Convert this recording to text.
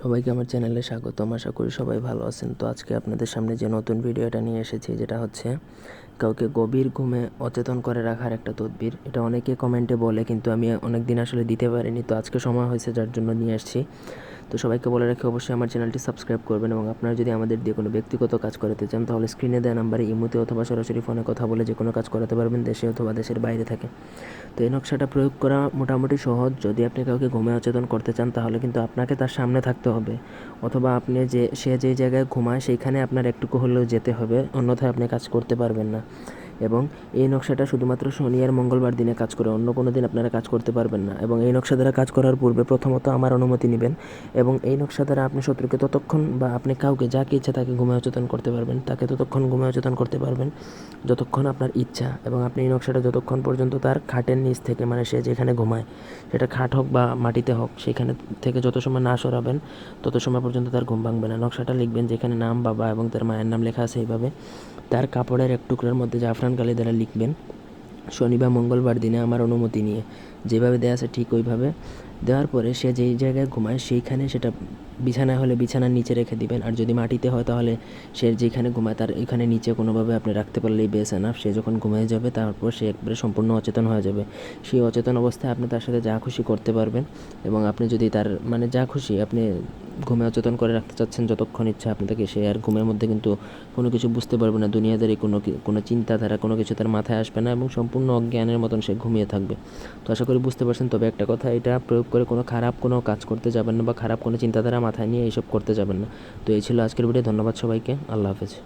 সবাইকে আমার চ্যানেলে স্বাগতম। আশা করি সবাই ভালো আছেন। তো আজকে আপনাদের সামনে যে নতুন ভিডিওটা নিয়ে এসেছি, যেটা হচ্ছে কাউকে গভীর ঘুমে অচেতন করে রাখার একটা তদবির। এটা অনেকে কমেন্টে বলে, কিন্তু আমি অনেক দিন আসলে দিতে পারিনি। তো আজকে সময় হয়েছে যার জন্য নিয়ে আসছি। তো সবাইকে বলে রাখি, অবশ্যই আমার চ্যানেলটি সাবস্ক্রাইব করবেন এবং আপনারা যদি আমাদের দিয়ে কোনো ব্যক্তিগত কাজ করাতে চান, তাহলে স্ক্রিনে দেওয়া নাম্বারে ইমোতে অথবা সরাসরি ফোনে কথা বলে যে কোনো কাজ করাতে পারবেন দেশে অথবা দেশের বাইরে থাকে। তো এই নকশাটা প্রয়োগ করা মোটামুটি সহজ। যদি আপনি কাউকে ঘুমে অচেতন করতে চান, তাহলে কিন্তু আপনাকে তার সামনে থাকতে হবে। অথবা আপনি যে, সে যেই জায়গায় ঘুমায়, সেইখানে আপনার একটুকু হলেও যেতে হবে, অন্যথায় আপনি কাজ করতে পারবেন না। এবং এই নকশাটা শুধুমাত্র শনি আর মঙ্গলবার দিনে কাজ করে, অন্য কোনো দিন আপনারা কাজ করতে পারবেন না। এবং এই নকশা দ্বারা কাজ করার পূর্বে প্রথমত আমার অনুমতি নেবেন এবং এই নকশা দ্বারা আপনি শত্রুকে ততক্ষণ বা আপনি কাউকে যাকে ইচ্ছা তাকে ঘুমে অচেতন করতে পারবেন, তাকে ততক্ষণ ঘুমে অচেতন করতে পারবেন যতক্ষণ আপনার ইচ্ছা। এবং আপনি এই নকশাটা যতক্ষণ পর্যন্ত তার খাটের নিচ থেকে মানে সে যেখানে ঘুমায়, সেটা খাট হোক বা মাটিতে হোক, সেখানে থেকে যত সময় না সরাবেন, তত সময় পর্যন্ত তার ঘুম ভাঙবে না। নকশাটা লিখবেন যেখানে নাম, বাবা এবং তার মায়ের নাম লেখা আছে এইভাবে। তার কাপড়ের এক টুকরার মধ্যে জাফরান কালি দ্বারা লিখবেন, শনি বা মঙ্গলবার দিনে আমার অনুমতি নিয়ে। যেভাবে দেওয়া আছে ঠিক ওইভাবে। দেওয়ার পরে সে যেই জায়গায় ঘুমায়, সেইখানে সেটা বিছানা হলে বিছানার নিচে রেখে দিবেন। আর যদি মাটিতে হয় তাহলে সে যেখানে ঘুমায় তার এখানে নিচে কোনোভাবে আপনি রাখতে পারলেই বেশ এনাফ সে যখন ঘুমিয়ে যাবে, তারপর সে একবারে সম্পূর্ণ অচেতন হয়ে যাবে। সেই অচেতন অবস্থায় আপনি তার সাথে যা খুশি করতে পারবেন এবং আপনি যদি তার মানে যা খুশি, আপনি ঘুমে অচেতন করে রাখতে চাচ্ছেন যতক্ষণ ইচ্ছা আপনাদেরকে সে। আর ঘুমের মধ্যে কিন্তু কোনো কিছু বুঝতে পারবে না, দুনিয়াদারি কোনো কোনো চিন্তাধারা, কোনো কিছু তার মাথায় আসবে না এবং সম্পূর্ণ অজ্ঞানের মতন সে ঘুমিয়ে থাকবে। তো আশা করি বুঝতে পারছেন, তবে একটা কথা, এটা প্রয়োগ করে কোনো খারাপ কোনো কাজ করতে যাবেন না বা খারাপ কোনো চিন্তাধারা মাথায় নিয়ে এইসব করতে যাবেন না। তো এই ছিল আজকের ভিডিও ধন্যবাদ সবাইকে, আল্লাহ হাফেজ।